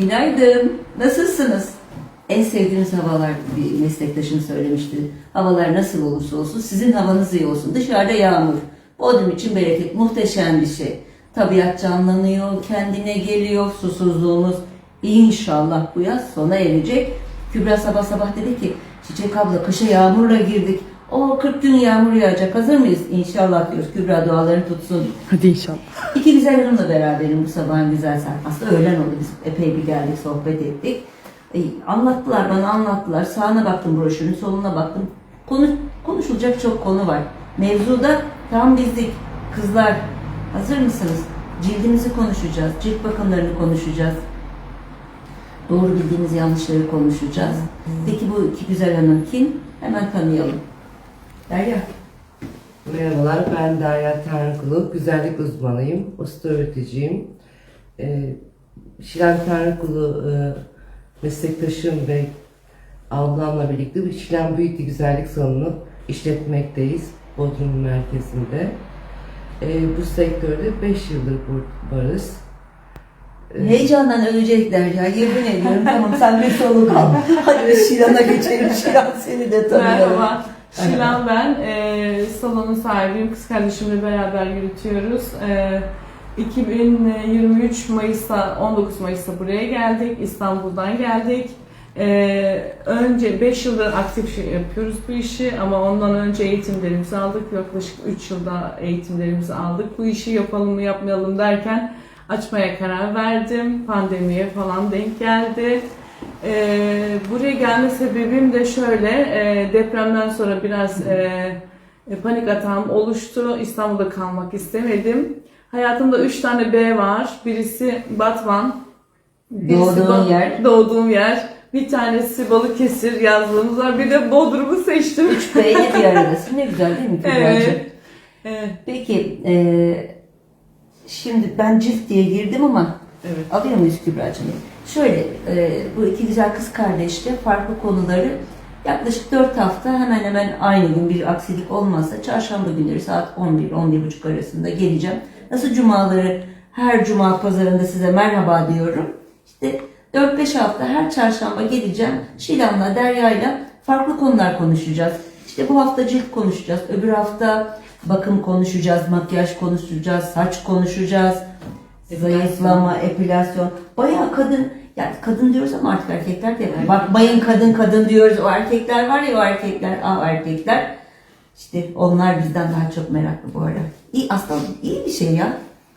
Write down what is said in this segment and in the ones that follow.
Günaydın. Nasılsınız? En sevdiğiniz havalar bir meslektaşım söylemişti. Havalar nasıl olursa olsun sizin havanız iyi olsun. Dışarıda yağmur. Bodrum için bereket. Muhteşem bir şey. Tabiat canlanıyor, kendine geliyor. Susuzluğumuz inşallah bu yaz sona erecek. Kübra sabah sabah dedi ki Çiçek abla kışa yağmurla girdik. O 40 gün yağmur yağacak. Hazır mıyız? İnşallah diyoruz. Kübra dualarını tutsun. Hadi inşallah. İki güzel hanımla beraberim bu sabahın güzel saat. Aslında öğlen oldu biz epey bir geldik sohbet ettik. E, anlattılar bana anlattılar. Sağına baktım broşürün soluna baktım. Konuş, konuşulacak çok konu var. Mevzuda tam bizlik. Kızlar hazır mısınız? Cildimizi konuşacağız. Cilt bakımlarını konuşacağız. Doğru bildiğimiz yanlışları konuşacağız. Peki bu iki güzel hanım kim? Hemen tanıyalım. Derya. Merhabalar, ben Derya Tanrıkulu, güzellik uzmanıyım, usta öğreticiyim. Ee, Şilan Tanrıkulu e, meslektaşım ve ablamla birlikte bir Şilan Beauty Güzellik Salonu işletmekteyiz Bodrum merkezinde. Ee, bu sektörde 5 yıldır varız. Ee, Heyecandan ölecekler ya yemin ediyorum tamam sen bir soluk al. Hadi Şilan'a geçelim Şilan seni de tanıyalım. Merhaba. Şilan ben. Ee, salonun sahibiyim. Kız kardeşimle beraber yürütüyoruz. Ee, 2023 Mayıs'ta, 19 Mayıs'ta buraya geldik. İstanbul'dan geldik. Ee, önce 5 yıldır aktif şey yapıyoruz bu işi ama ondan önce eğitimlerimizi aldık. Yaklaşık 3 yılda eğitimlerimizi aldık. Bu işi yapalım mı yapmayalım derken açmaya karar verdim. Pandemiye falan denk geldi. Ee, buraya gelme sebebim de şöyle, e, depremden sonra biraz e, e, panik atağım oluştu. İstanbul'da kalmak istemedim. Hayatımda üç tane B var. Birisi Batman. birisi Ba- yer. Doğduğum yer. Bir tanesi Balıkesir yazlığımız var. Bir de Bodrum'u seçtim. Üç B'yle bir aradasın ne güzel değil mi Kübra'cığım? Evet. Evet. Peki e, şimdi ben cilt diye girdim ama Evet. alıyor muyuz Kübra'cığım? Şöyle e, bu iki güzel kız kardeşle farklı konuları yaklaşık 4 hafta hemen hemen aynı gün bir aksilik olmazsa çarşamba günleri saat 11-11.30 arasında geleceğim. Nasıl cumaları her cuma pazarında size merhaba diyorum. İşte 4-5 hafta her çarşamba geleceğim. Şilan'la, Derya'yla farklı konular konuşacağız. İşte bu hafta cilt konuşacağız. Öbür hafta bakım konuşacağız, makyaj konuşacağız, saç konuşacağız. Zayıflama, epilasyon. Bayağı kadın, yani kadın diyoruz ama artık erkekler de yapıyor. Bak bayın kadın kadın diyoruz. O erkekler var ya o erkekler, ah erkekler. İşte onlar bizden daha çok meraklı bu ara. İyi, aslında iyi bir şey ya.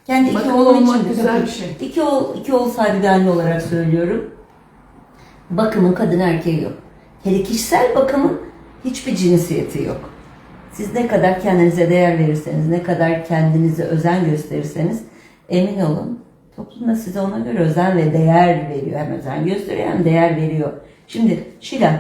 Kendi iki Bakım oğlum için güzel bir şey. İki oğul, iki oğul sahibi bir anne olarak söylüyorum. Bakımın kadın erkeği yok. Hele kişisel bakımın hiçbir cinsiyeti yok. Siz ne kadar kendinize değer verirseniz, ne kadar kendinize özen gösterirseniz emin olun toplum da size ona göre özen ve değer veriyor. Hem özen gösteriyor hem değer veriyor. Şimdi Şila,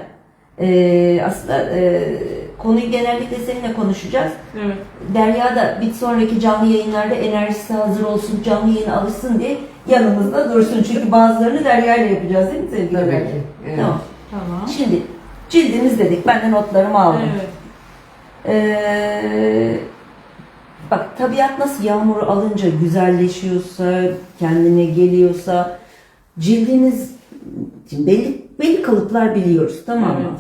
eee, aslında eee, konuyu genellikle seninle konuşacağız. Evet. Derya da bir sonraki canlı yayınlarda enerjisi hazır olsun, canlı yayına alışsın diye yanımızda dursun. Çünkü bazılarını Derya ile yapacağız değil mi sevgili Tabii ki, evet. Tamam. Tamam. Şimdi cildimiz dedik. Ben de notlarımı aldım. Evet. Ee, bak tabiat nasıl yağmuru alınca güzelleşiyorsa, kendine geliyorsa cildimiz şimdi belli, belli kalıplar biliyoruz tamam mı? Evet.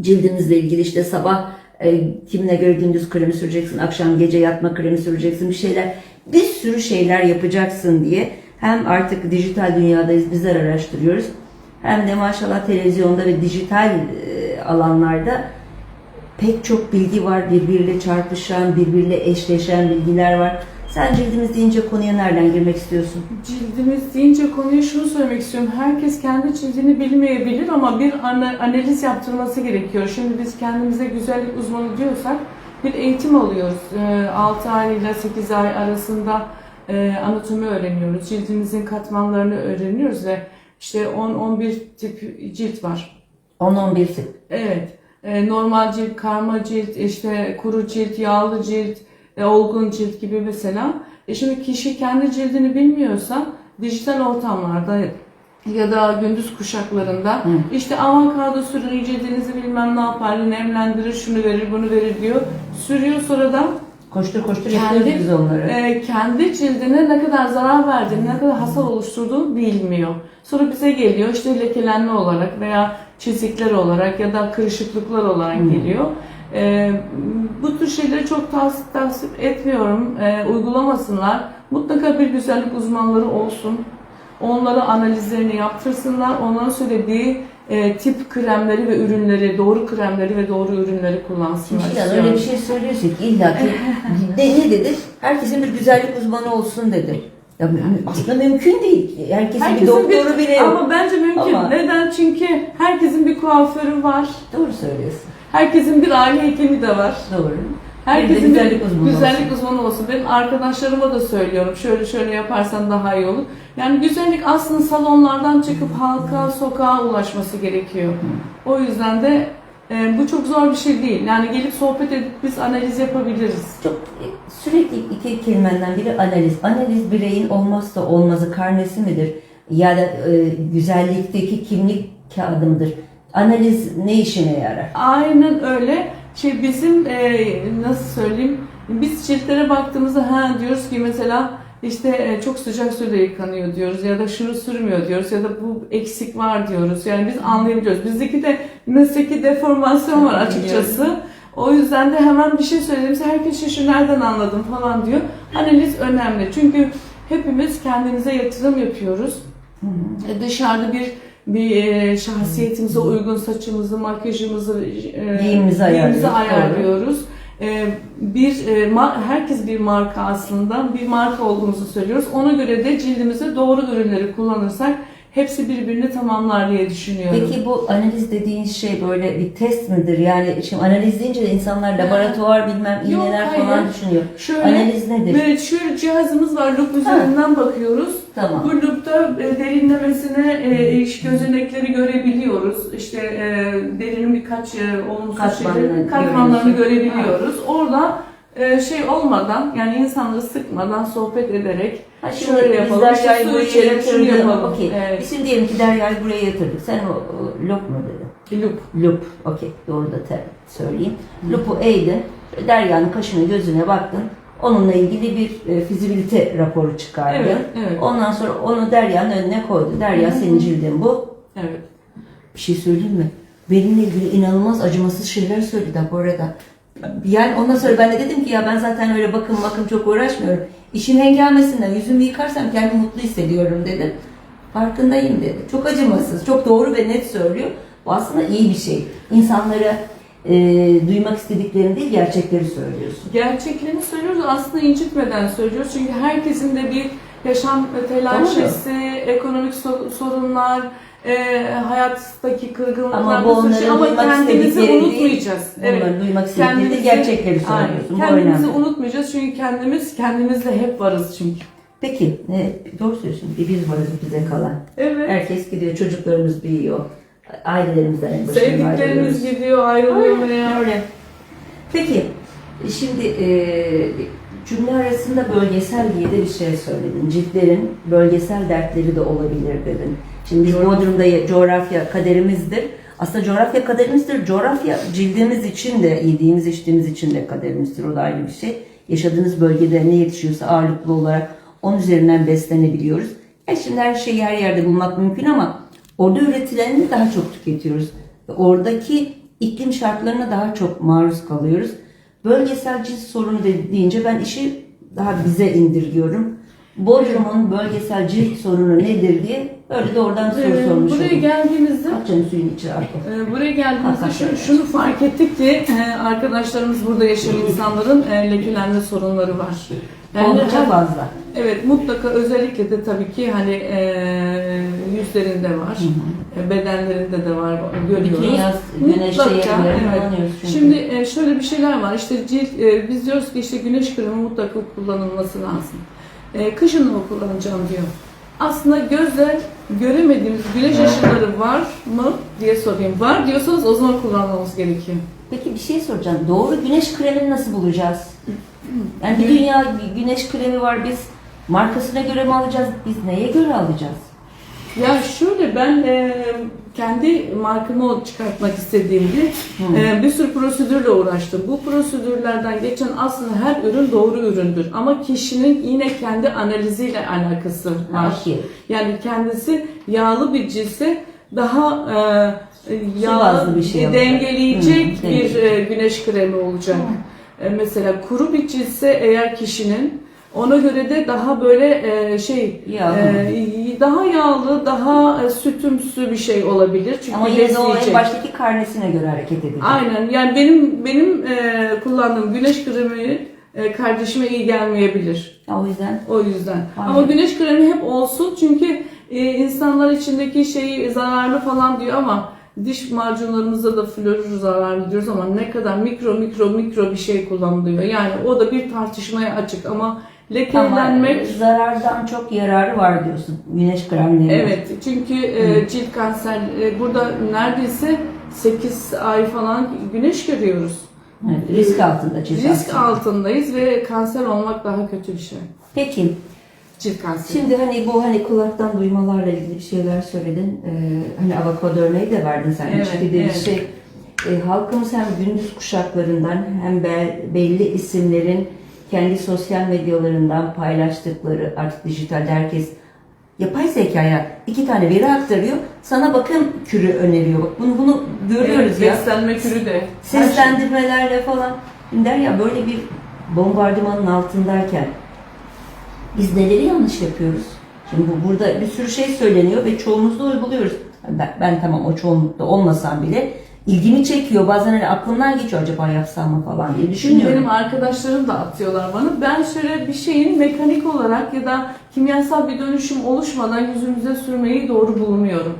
Cildimizle ilgili işte sabah e, kimine göre gündüz kremi süreceksin, akşam gece yatma kremi süreceksin bir şeyler. Bir sürü şeyler yapacaksın diye hem artık dijital dünyadayız bizler araştırıyoruz. Hem de maşallah televizyonda ve dijital e, alanlarda pek çok bilgi var. Birbiriyle çarpışan, birbiriyle eşleşen bilgiler var. Sen cildimiz deyince konuya nereden girmek istiyorsun? Cildimiz deyince konuya şunu söylemek istiyorum. Herkes kendi cildini bilmeyebilir ama bir ana- analiz yaptırması gerekiyor. Şimdi biz kendimize güzellik uzmanı diyorsak bir eğitim alıyoruz. 6 ay ile 8 ay arasında e, anatomi öğreniyoruz. Cildimizin katmanlarını öğreniyoruz ve işte 10-11 tip cilt var. 10-11 tip. Evet. E, normal cilt, karma cilt, işte kuru cilt, yağlı cilt, e, olgun cilt gibi mesela. E şimdi kişi kendi cildini bilmiyorsa dijital ortamlarda ya da gündüz kuşaklarında Hı. işte avokado sürün cildinizi bilmem ne yapar, nemlendirir, şunu verir, bunu verir diyor. Sürüyor sonra da Koştur koştur Kendi- biz onları. Ee, kendi cildine ne kadar zarar verdiğini, ne kadar hasar oluşturduğunu bilmiyor. Sonra bize geliyor işte lekelenme olarak veya çizikler olarak ya da kırışıklıklar olarak Hmm. geliyor. Ee, bu tür şeyleri çok tavsiye, tavsiye etmiyorum. Ee, uygulamasınlar. Mutlaka bir güzellik uzmanları olsun. Onlara analizlerini yaptırsınlar. Onların söylediği e, tip kremleri ve ürünleri, doğru kremleri ve doğru ürünleri kullansınlar. Şimdi öyle bir şey söylüyorsun ki illa ki de, ne dedi? Herkesin bir güzellik uzmanı olsun dedi. Ya aslında mümkün değil. Herkesin, bir doktoru bile yok. Ama bence mümkün. Ama- Neden? Çünkü herkesin bir kuaförü var. Doğru söylüyorsun. Herkesin bir aile hekimi de var. Doğru. Herkesin Bir güzellik uzmanı güzellik olsun. uzmanı olsun. Benim arkadaşlarıma da söylüyorum. Şöyle şöyle yaparsan daha iyi olur. Yani güzellik aslında salonlardan çıkıp halka, sokağa ulaşması gerekiyor. O yüzden de e, bu çok zor bir şey değil. Yani gelip sohbet edip biz analiz yapabiliriz. Çok e, sürekli iki kelimenden biri analiz. Analiz bireyin olmazsa olmazı karnesi midir? Ya da e, güzellikteki kimlik kağıdı mıdır? Analiz ne işine yarar? Aynen öyle. Şey bizim e, nasıl söyleyeyim? Biz ciltlere baktığımızda ha diyoruz ki mesela işte e, çok sıcak suyla yıkanıyor diyoruz ya da şunu sürmüyor diyoruz ya da bu eksik var diyoruz. Yani biz anlayabiliyoruz. Bizdeki de mesleki deformasyon var açıkçası. O yüzden de hemen bir şey söylediğimizde herkes şey, şu nereden anladım falan diyor. Analiz önemli. Çünkü hepimiz kendimize yatırım yapıyoruz. E, dışarıda bir bir e, şahsiyetimize uygun saçımızı, makyajımızı, e, Giyimimizi ayarlıyoruz, ayarlıyoruz. E, bir e, herkes bir marka aslında. Bir marka olduğumuzu söylüyoruz. Ona göre de cildimize doğru ürünleri kullanırsak hepsi birbirini tamamlar diye düşünüyorum. Peki bu analiz dediğin şey böyle bir test midir? Yani şimdi analiz deyince de insanlar laboratuvar bilmem Yok, iğneler hayır. falan düşünüyor. Şöyle Analiz nedir? Evet, şu cihazımız var. Lup üzerinden bakıyoruz. Tamam. Bu lupta e, derinlemesine e, iş gözenekleri görebiliyoruz. İşte e, derinin birkaç e, olumsuz Katmanını şeyleri, katmanlarını görüyorsun. görebiliyoruz. Orada e, şey olmadan yani insanları sıkmadan sohbet ederek Ha şimdi şöyle biz yapalım, işte Derya'yı su buraya içelim, şunu yatırdık. yapalım. Okey. Evet. Biz şimdi diyelim ki Derya'yı buraya yatırdık. Sen o, o lop mu dedin? Lup. Loop. Okey. Doğru da ter söyleyeyim. Loop'u eğdin. Derya'nın kaşına gözüne baktın. Onunla ilgili bir e, fizibilite raporu çıkardı. Evet, evet. Ondan sonra onu Derya'nın önüne koydu. Derya senin cildin bu. Evet. Bir şey söyleyeyim mi? Benimle ilgili inanılmaz acımasız şeyler söyledi bu arada. Yani ondan sonra ben de dedim ki ya ben zaten öyle bakım bakım çok uğraşmıyorum. İşin hengamesinden yüzümü yıkarsam kendimi mutlu hissediyorum dedim. Farkındayım dedi. Çok acımasız, çok doğru ve net söylüyor. Bu aslında iyi bir şey. İnsanlara e, duymak istediklerini değil gerçekleri söylüyorsun. Gerçeklerini söylüyoruz aslında incitmeden söylüyoruz. Çünkü herkesin de bir yaşam telaşesi, ekonomik so- sorunlar, e, hayattaki kırgınlıklar, Ama bu şey. ama duymak kendimizi istedikleri değil. unutmayacağız. Bunları duymak istedikleri de gerçekleri Aynen. söylüyorsun. Bu Kendimizi önemli. unutmayacağız çünkü kendimiz kendimizle hep varız çünkü. Peki, ne, doğru söylüyorsun. Bir biz varız bize kalan. Evet. Herkes gidiyor, çocuklarımız büyüyor. Ailelerimizden en başına Sevdiklerimiz gidiyor, ayrılıyor veya Öyle. Peki, şimdi e, cümle arasında bölgesel diye de bir şey söyledin. Ciltlerin bölgesel dertleri de olabilir dedin. Şimdi biz Bodrum'da ya- coğrafya kaderimizdir. Aslında coğrafya kaderimizdir. Coğrafya cildimiz için de, yediğimiz içtiğimiz için de kaderimizdir. O da ayrı bir şey. Yaşadığınız bölgede ne yetişiyorsa ağırlıklı olarak onun üzerinden beslenebiliyoruz. E şimdi her şeyi her yerde bulmak mümkün ama orada üretilenini daha çok tüketiyoruz. Oradaki iklim şartlarına daha çok maruz kalıyoruz. Bölgesel cilt sorunu de- deyince ben işi daha bize indirgiyorum. Bodrum'un bölgesel cilt sorunu nedir diye öyle de oradan soru Ee, sormuş buraya oldum. geldiğimizde Bak canım suyun içi artık. Ee, Buraya geldiğimizde şu, şunu fark ettik ki e, arkadaşlarımız burada yaşayan insanların e, lekelenme sorunları var. Oldukça her- fazla. Evet mutlaka özellikle de tabii ki hani e, yüzlerinde var, e, bedenlerinde de var görüyoruz. Bütün yaz güneşte Mutlaka, evet. Şimdi e, şöyle bir şeyler var. İşte cilt e, biz diyoruz ki işte güneş kremi mutlaka kullanılması lazım. E, kışın mı kullanacağım diyor. Aslında gözle göremediğimiz güneş ışınları var mı diye sorayım. Var diyorsanız o zaman kullanmamız gerekiyor. Peki bir şey soracağım. Doğru güneş kremini nasıl bulacağız? Yani bir dünya güneş kremi var biz markasına göre mi alacağız? Biz neye göre alacağız? Ya şöyle ben e, kendi markamı çıkartmak istediğimde e, bir sürü prosedürle uğraştım. Bu prosedürlerden geçen aslında her ürün doğru üründür. Ama kişinin yine kendi analiziyle alakası var. Okey. Yani kendisi yağlı bir cilse daha e, yağ bazlı bir şey dengeleyecek Hı, bir e, güneş kremi olacak. E, mesela kuru bir cilse eğer kişinin ona göre de daha böyle e, şey Yağlı. e, daha yağlı, daha e, sütümsü bir şey olabilir. Çünkü Ama yine de o en besleyecek. baştaki karnesine göre hareket edecek. Aynen. Yani benim benim e, kullandığım güneş kremi e, kardeşime iyi gelmeyebilir. O yüzden O yüzden. Aynen. Ama güneş kremi hep olsun çünkü e, insanlar içindeki şey zararlı falan diyor ama diş macunlarımızda da florür zararlı diyoruz ama ne kadar mikro mikro mikro bir şey kullanılıyor. Yani o da bir tartışmaya açık ama ama lekelenmek zarardan çok yararı var diyorsun güneş kremlerinin. Evet çünkü e, cilt kanser e, burada neredeyse 8 ay falan güneş görüyoruz. Evet, risk altında cilt Risk aslında. altındayız ve kanser olmak daha kötü bir şey. Peki Cilt kanseri. şimdi hani bu hani kulaktan duymalarla ilgili bir şeyler söyledin. Ee, hani avokado örneği de verdin sen. Evet, dediğin evet. şey e, halkımız hem gündüz kuşaklarından hem be- belli isimlerin kendi sosyal medyalarından paylaştıkları artık dijitalde herkes yapay zekaya iki tane veri aktarıyor. Sana bakım kürü öneriyor. Bak bunu bunu görüyoruz Evet, ya. Beslenme kürü de. Seslendirmelerle falan. Der ya böyle bir bombardımanın altındayken biz neleri yanlış yapıyoruz? Şimdi bu, burada bir sürü şey söyleniyor ve çoğumuz da uyguluyoruz. Ben, ben tamam o çoğunlukta olmasam bile ilgimi çekiyor. Bazen hani aklımdan geçiyor acaba yapsam mı falan diye Şimdi düşünüyorum. benim arkadaşlarım da atıyorlar bana. Ben şöyle bir şeyin mekanik olarak ya da kimyasal bir dönüşüm oluşmadan yüzümüze sürmeyi doğru bulmuyorum.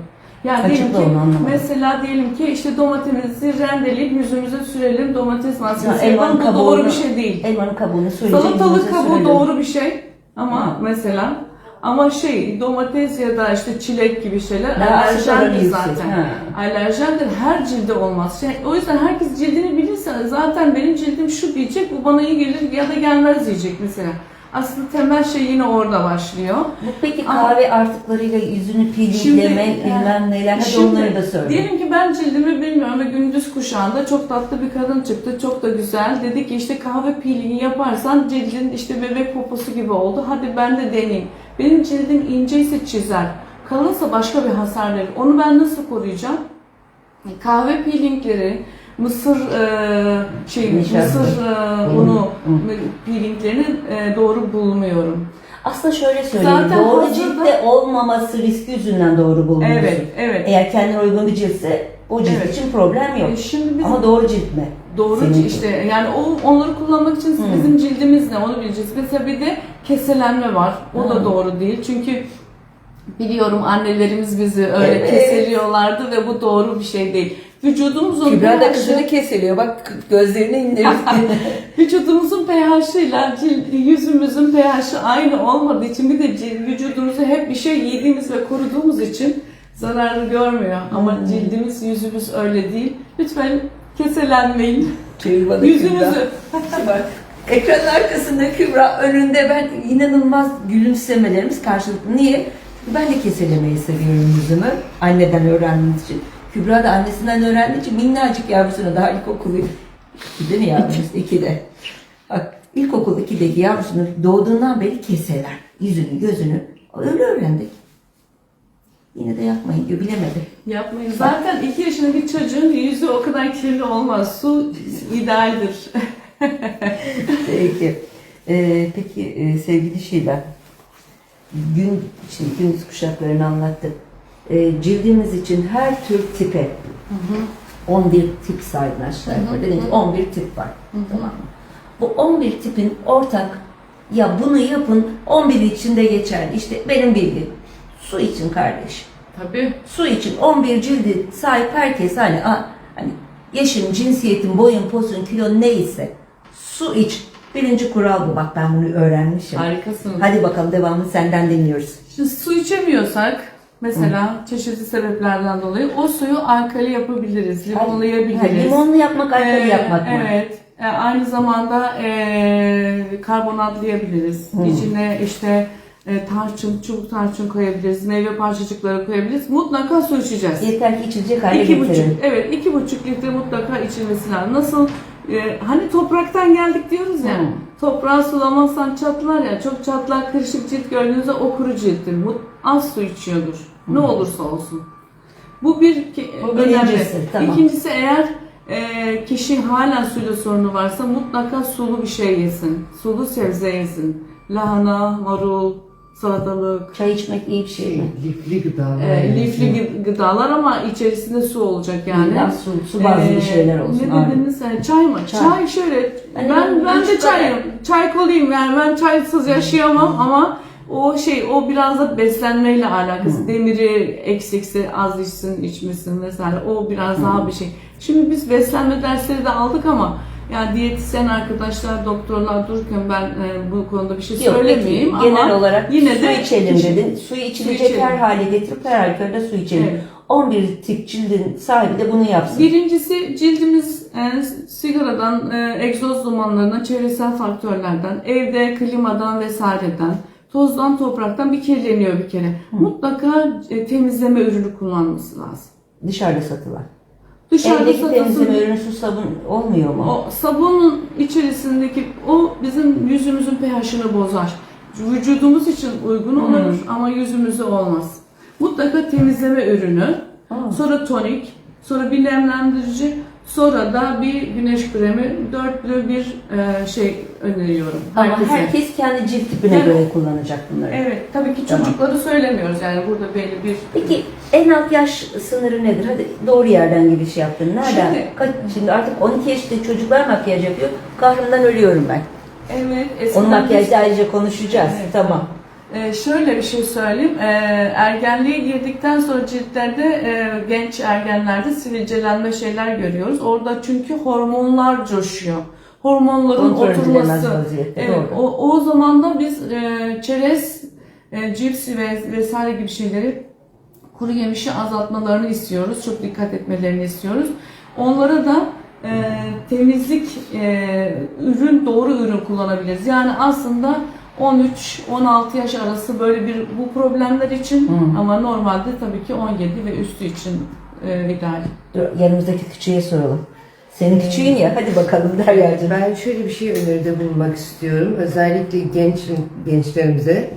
Yani Açıkla diyelim ki mesela diyelim ki işte domatesimizi rendeleyip yüzümüze sürelim domates maskesi Ya, elmanın Bu doğru bir şey değil. Elmanın kabuğunu soyunca Salatalık kabuğu sürelim. doğru bir şey ama Hı. mesela ama şey domates ya da işte çilek gibi şeyler oranı alerjendir yüksek. zaten. Ha. Alerjendir her cilde olmaz. Şey, o yüzden herkes cildini bilirse zaten benim cildim şu diyecek bu bana iyi gelir ya da gelmez diyecek mesela. Aslında temel şey yine orada başlıyor. Bu peki Ama- kahve artıklarıyla yüzünü peelingleme Şimdi- bilmem neler hadi Şimdi, onları da söyle. Diyelim ki ben cildimi bilmiyorum ve gündüz kuşağında çok tatlı bir kadın çıktı. Çok da güzel. Dedi ki işte kahve peelingi yaparsan cildin işte bebek poposu gibi oldu. Hadi ben de deneyeyim. Benim cildim inceyse çizer. Kalınsa başka bir hasar verir. Onu ben nasıl koruyacağım? Kahve peelingleri, mısır e, şey Nişasta. mısır e, unu peelinglerini e, doğru bulmuyorum. Aslında şöyle söyleyeyim. Zaten doğru hazırda- ciltte olmaması riski yüzünden doğru bulmuyorsun. Evet, evet. Eğer kendine uygun bir ciltse o cilt Evet. için problem yok. E, Şimdi biz Ama doğru cilt mi? Doğru Seninki. işte yani o onları kullanmak için Hı. bizim cildimiz ne onu bileceğiz. Mesela bir de keselenme var. O Hı. da doğru değil. Çünkü biliyorum annelerimiz bizi öyle Evet. keseliyorlardı ve bu doğru bir şey değil. Vücudumuzun Kübra da kızını kesiliyor. Bak gözlerini indirdi. vücudumuzun pH'ıyla yüzümüzün pH'i aynı olmadığı için bir de cilt- vücudumuzu hep bir şey yediğimiz ve koruduğumuz için zararı görmüyor. Ama Hmm. cildimiz yüzümüz öyle değil. Lütfen keselenmeyin. Da Yüzünüzü Bak. Ekranın arkasında Kübra, önünde ben inanılmaz gülümsemelerimiz karşılıklı. Niye? Ben de keselemeyi seviyorum yüzümü. Anneden öğrendiğim için. Kübra da annesinden öğrendiği için minnacık yavrusuna daha ilkokulu değil mi yavrumuz? İkide. Bak ilkokul 2'deki yavrusunu doğduğundan beri keseler. Yüzünü, gözünü. Öyle öğrendik. Yine de yapmayın diyor. Bilemedim. Yapmayın. Zaten 2 yaşındaki çocuğun yüzü o kadar kirli olmaz. Su idealdir. Peki. Ee, peki e, sevgili Şila, gün şimdi gündüz kuşaklarını anlattık. Ee, cildimiz için her tür tipe 11 tip saydın aşağı yukarı. Dedin ki 11 tip var. Tamam mı? Bu 11 tipin ortak ya bunu yapın 11 içinde geçerli. İşte benim bildiğim su için kardeş. Tabii. Su için 11 cildi sahip herkes hani hani yaşın, cinsiyetin, boyun, posun, kilon neyse su iç. Birinci kural bu. Bak ben bunu öğrenmişim. Harikasınız. Hadi bakalım devamını senden dinliyoruz. Şimdi su içemiyorsak mesela çeşitli sebeplerden dolayı o suyu alkali yapabiliriz, Ha, limonlayabiliriz. limonlu yapmak, alkali Ee, yapmak mı? Evet. Ee, aynı zamanda ee, karbonatlayabiliriz. Hı. İçine işte e, tarçın, çubuk tarçın koyabiliriz, meyve parçacıkları koyabiliriz. Mutlaka su içeceğiz. Yeter ki içilecek hale İki buçuk, evet iki buçuk litre mutlaka içilmesi lazım. Nasıl, e, hani topraktan geldik diyoruz ya, Hı. toprağı sulamazsan çatlar ya, çok çatlak kırışık cilt gördüğünüzde o kuru cilttir. Mut- Az su içiyordur, ne olursa olsun. Bu bir ki- Bu önemli. birincisi, tamam. İkincisi eğer e, kişi hala suyla sorunu varsa mutlaka sulu bir şey yesin. Sulu sebze yesin. Lahana, marul, salatalık, Çay içmek iyi bir şey mi? Lifli gıdalar. e, lifli gı- gıdalar ama içerisinde su olacak yani. Biraz su, su bazlı bir Ee, şeyler olsun. Ne abi. dediniz? Yani çay mı? Çay. Çay, şöyle. Hani ben ben ben de çayım. Çay koluyum yani ben çaysız yaşayamam ama o şey o biraz da beslenmeyle alakası. Hı. Demiri eksikse az içsin, içmesin vesaire. O biraz daha bir şey. Şimdi biz beslenme dersleri de aldık ama yani diyetisyen arkadaşlar, doktorlar dururken ben e, bu konuda bir şey Yok, söylemeyeyim peki, ama genel olarak yine su de içelim dedin. Suyu içilecek içelim. her hale getirip her halükarda su içelim. Evet. 11 tip cildin sahibi de bunu yapsın. Birincisi cildimiz e, sigaradan, e, egzoz dumanlarından, çevresel faktörlerden, evde klimadan vesaireden, tozdan, topraktan bir kirleniyor bir kere. Mutlaka e, temizleme ürünü kullanması lazım. Dışarıda satılan. Dışarıda Evdeki temizleme satılsın. ürünü su sabun olmuyor mu? O sabunun içerisindeki o bizim yüzümüzün pH'ini bozar. Vücudumuz için uygun Hmm. olur ama yüzümüzde olmaz. Mutlaka temizleme ürünü, Aa. sonra tonik, sonra bir nemlendirici, sonra da bir güneş kremi, dörtlü bir e, şey öneriyorum. Ama herkese. herkes kendi cilt tipine Yani- göre kullanacak bunları. Evet, tabii ki Tamam. çocukları söylemiyoruz yani burada belli bir... Peki en alt yaş sınırı nedir? Hadi doğru yerden gibi şey yaptın. Nereden? Şimdi- Kaç, şimdi artık 12 yaşında çocuklar makyaj yapıyor. Kahrımdan ölüyorum ben. Evet, Onun eskiden makyajda ayrıca konuşacağız. Evet, tamam. Ee, şöyle bir şey söyleyeyim. Ee, ergenliğe girdikten sonra ciltlerde e, genç ergenlerde sivilcelenme şeyler görüyoruz. Orada çünkü hormonlar coşuyor. Hormonların Kontrol edilemez oturması. vaziyette. Evet, Doğru. o, o zaman da biz e, çerez, e, cips ve vesaire gibi şeyleri kuru yemişi azaltmalarını istiyoruz. Çok dikkat etmelerini istiyoruz. Onlara da e, temizlik e, ürün doğru ürün kullanabiliriz. Yani aslında 13-16 yaş arası böyle bir bu problemler için Hı. ama normalde tabii ki 17 ve üstü için e, ideal. Dur, yanımızdaki küçüğe soralım. Senin küçüğün ya. Hadi bakalım Derya'cığım. Ben şöyle bir şey öneride bulunmak istiyorum. Özellikle genç gençlerimize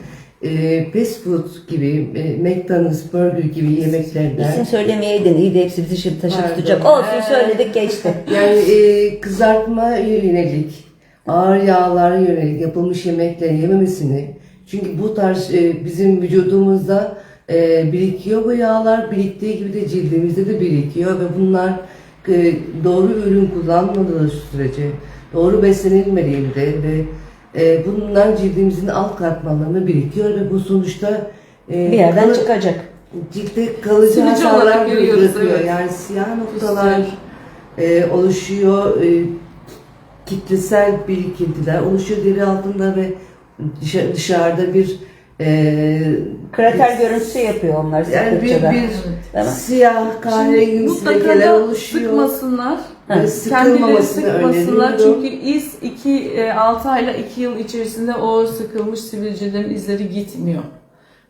e, fast food gibi, e, McDonald's, burger gibi yemeklerden İsim söylemeyeydin. İyi de hepsi bizi şimdi taşı Pardon. tutacak. Olsun Ee, söyledik geçti. yani e, kızartma yönelik, ağır yağlara yönelik yapılmış yemekleri yememesini çünkü bu tarz e, bizim vücudumuzda e, birikiyor bu yağlar biriktiği gibi de cildimizde de birikiyor ve bunlar e, doğru ürün kullanmadığı sürece doğru beslenilmediğinde ve e, bunlar cildimizin alt katmanlarına birikiyor ve bu sonuçta e, Bir yerden kalı- çıkacak. ciltte kalıcı Sivilce hasarlar olarak görüyoruz, bırakıyor. evet. Yani siyah noktalar e, oluşuyor, e, kitlesel birikintiler oluşuyor deri altında ve dışa- dışarıda bir e, Krater görüntüsü yapıyor onlar yani bir, bir Değil mi? siyah kahverengi Mutlaka lekeler da oluşuyor. sıkmasınlar. Ve Kendileri sıkılmamasını sıkmasınlar öneriyorum. çünkü iz 2 6 ayla 2 yıl içerisinde o sıkılmış sivilcelerin izleri gitmiyor.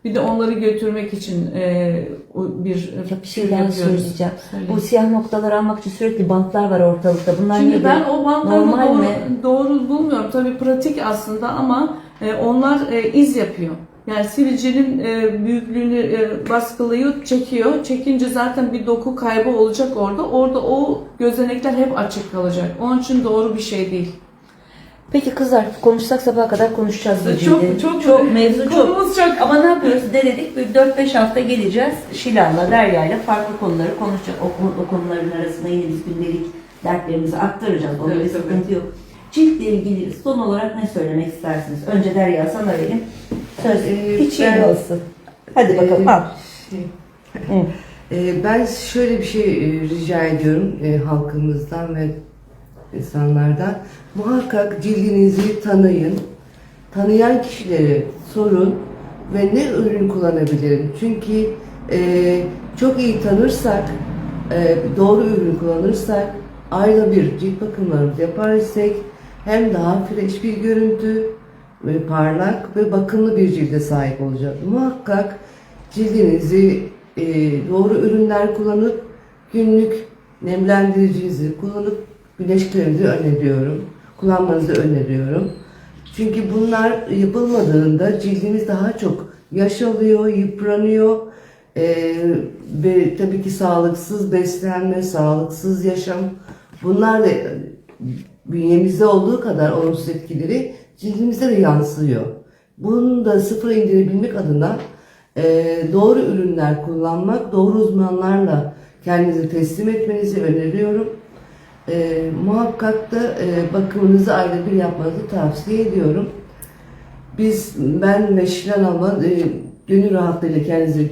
Bir de onları götürmek için e, o bir Ya bir şey şey daha yapıyoruz. söyleyeceğim. Bu siyah noktaları almak için sürekli bantlar var ortalıkta. Bunlar Şimdi nedir? ben o bantları Normal doğru, mi? doğru bulmuyorum. Tabii pratik aslında ama e, onlar e, iz yapıyor. Yani sivilcenin e, büyüklüğünü e, baskılıyor, çekiyor. Çekince zaten bir doku kaybı olacak orada. Orada o gözenekler hep açık kalacak. Onun için doğru bir şey değil. Peki kızlar konuşsak sabaha kadar konuşacağız bu Çok çok çok mevzu çok. konumuz çok. Ama ne yapıyoruz? Denedik. Bir 4-5 hafta geleceğiz. Şilan'la, Derya'yla farklı konuları konuşacak. O, konu- o konuların arasında yine biz gündelik dertlerimizi aktaracağız. Onda Evet, bir tabii. sıkıntı yok. Ciltle ilgili son olarak ne söylemek istersiniz? Önce Derya sana vereyim. Söz Ee, hiç iyi ben- olsun. Hadi bakalım Ee, al. şey, Hı. e, ben şöyle bir şey e, rica ediyorum e, halkımızdan ve insanlardan. Muhakkak cildinizi tanıyın. Tanıyan kişilere sorun ve ne ürün kullanabilirim? Çünkü e, çok iyi tanırsak, e, doğru ürün kullanırsak, ayda bir cilt bakımlarımızı yaparsak hem daha fresh bir görüntü ve parlak ve bakımlı bir cilde sahip olacak. Muhakkak cildinizi e, doğru ürünler kullanıp günlük nemlendiricinizi kullanıp güneş kreminizi öneriyorum. Kullanmanızı öneriyorum. Çünkü bunlar yapılmadığında cildimiz daha çok yaş alıyor, yıpranıyor. Ee, ve tabii ki sağlıksız beslenme, sağlıksız yaşam bunlar da bünyemizde olduğu kadar olumsuz etkileri cildimize de yansıyor. Bunu da sıfıra indirebilmek adına e, doğru ürünler kullanmak, doğru uzmanlarla kendinizi teslim etmenizi öneriyorum. E, muhakkak da e, bakımınızı ayda bir yapmanızı tavsiye ediyorum. Biz, ben ve Şilan Hanım'a e, gönül rahatlığıyla kendinizi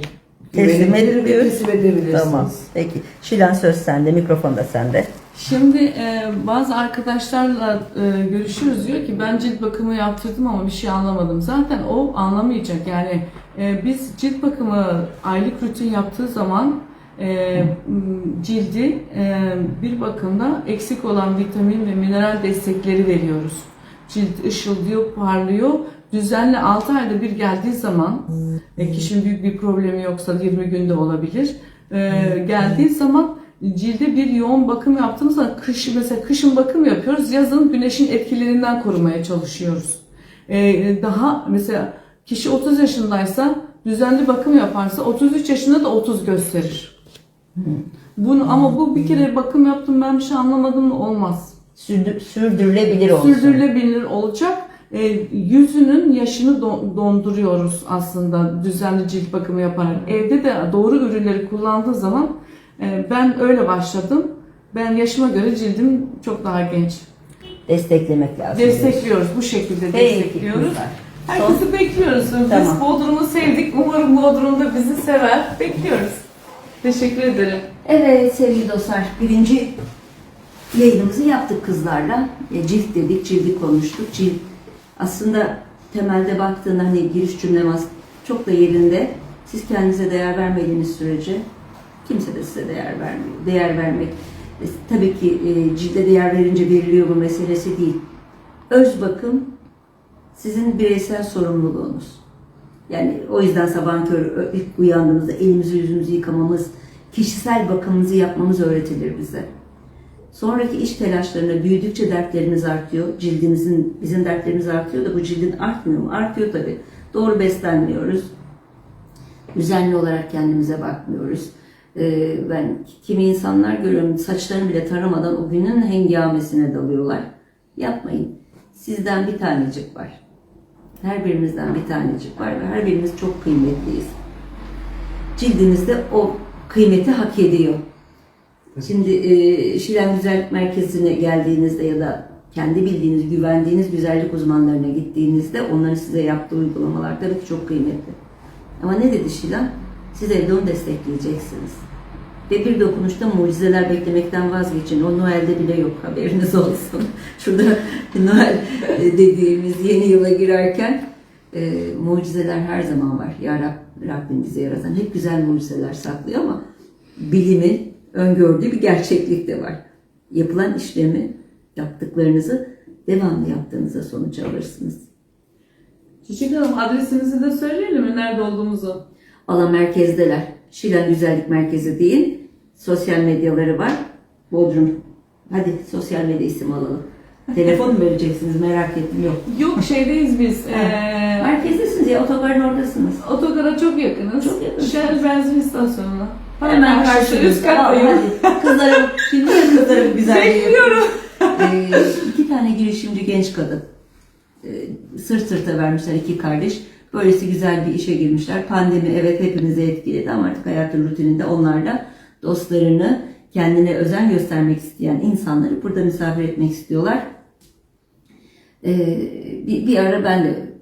Teslim edebiliyoruz. teslim edebilirsiniz. Tamam. Peki. Şilan söz sende, mikrofon da sende. Şimdi e, bazı arkadaşlarla e, görüşürüz diyor ki ben cilt bakımı yaptırdım ama bir şey anlamadım. Zaten o anlamayacak yani e, biz cilt bakımı aylık rutin yaptığı zaman e, cildi e, bir bakımda eksik olan vitamin ve mineral destekleri veriyoruz. Cilt ışıldıyor, parlıyor. Düzenli 6 ayda bir geldiği zaman e, kişinin büyük bir problemi yoksa 20 günde olabilir. E, geldiği zaman cilde bir yoğun bakım yaptığımız zaman kış mesela kışın bakım yapıyoruz. Yazın güneşin etkilerinden korumaya çalışıyoruz. E, daha mesela kişi 30 yaşındaysa düzenli bakım yaparsa 33 yaşında da 30 gösterir. Bunu ama bu bir kere bakım yaptım ben bir şey anlamadım olmaz. Sürdü- sürdürülebilir olsun. Sürdürülebilir olacak. E, yüzünün yaşını don- donduruyoruz aslında düzenli cilt bakımı yaparak. Evde de doğru ürünleri kullandığı zaman e, ben öyle başladım. Ben yaşıma göre cildim çok daha genç. Desteklemek lazım. Destekliyoruz bu şekilde Peki destekliyoruz. kızlar. Herkesi bekliyoruz. Biz Tamam. Bodrum'u sevdik. Umarım Bodrum da bizi sever. Bekliyoruz. Teşekkür ederim. Evet sevgili dostlar, birinci yayınımızı yaptık kızlarla. E, cilt dedik, cildi konuştuk. Cilt aslında temelde baktığında hani giriş cümlem az- çok da yerinde. Siz kendinize değer vermediğiniz sürece kimse de size değer vermiyor. Değer vermek e, tabii ki e, cilde değer verince veriliyor bu meselesi değil. Öz bakım sizin bireysel sorumluluğunuz. Yani o yüzden sabahın körü ilk uyandığımızda elimizi yüzümüzü yıkamamız, kişisel bakımımızı yapmamız öğretilir bize. Sonraki iş telaşlarında büyüdükçe dertlerimiz artıyor. Cildimizin, bizim dertlerimiz artıyor da bu cildin artmıyor mu? Artıyor tabii. Doğru beslenmiyoruz. Düzenli olarak kendimize bakmıyoruz. Ee, ben kimi insanlar görüyorum saçlarını bile taramadan o günün hengamesine dalıyorlar. Yapmayın. Sizden bir tanecik var. Her birimizden bir tanecik var ve her birimiz çok kıymetliyiz. Cildimiz de o kıymeti hak ediyor. Şimdi e, Şilen Güzellik Merkezi'ne geldiğinizde ya da kendi bildiğiniz, güvendiğiniz güzellik uzmanlarına gittiğinizde onların size yaptığı uygulamalar tabii ki çok kıymetli. Ama ne dedi Şilan? Siz evde onu destekleyeceksiniz. Ve bir dokunuşta mucizeler beklemekten vazgeçin. O Noel'de bile yok haberiniz olsun. Şurada Noel e, dediğimiz yeni yıla girerken e, mucizeler her zaman var. Ya Rab, Rabbim bize yaratan hep güzel mucizeler saklıyor ama bilimin öngördüğü bir gerçeklik de var. Yapılan işlemi, yaptıklarınızı devamlı yaptığınızda sonuç alırsınız. Çiçek Hanım adresimizi de söyleyelim mi? Nerede olduğumuzu? Alan merkezdeler. Şilan Güzellik Merkezi deyin. Sosyal medyaları var. Bodrum. Hadi sosyal medya isim alalım. Telefon mu vereceksiniz merak ettim yok. Yok şeydeyiz biz. Ee, Merkezdesiniz ya otogarın oradasınız. otogara çok yakınız. Çok yakın. Shell benzin istasyonuna. Hemen karşınızda. Üst kattayım. Al, hadi. Kızlarım, şimdi kızlarım güzel. Bekliyorum. Ee, iki tane girişimci genç kadın. Ee, sırt sırta vermişler iki kardeş. Böylesi güzel bir işe girmişler. Pandemi evet hepimizi etkiledi ama artık hayatın rutininde onlar da dostlarını kendine özen göstermek isteyen insanları burada misafir etmek istiyorlar. Ee, bir, bir ara ben de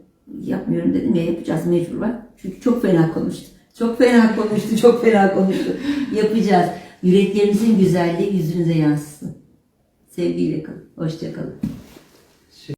yapmıyorum dedim ya yapacağız mecbur bak. Çünkü çok fena konuştu. Çok fena konuştu, çok fena konuştu. Yapacağız. Yüreklerinizin güzelliği yüzünüze yansısın. Sevgiyle kalın. Hoşça kalın.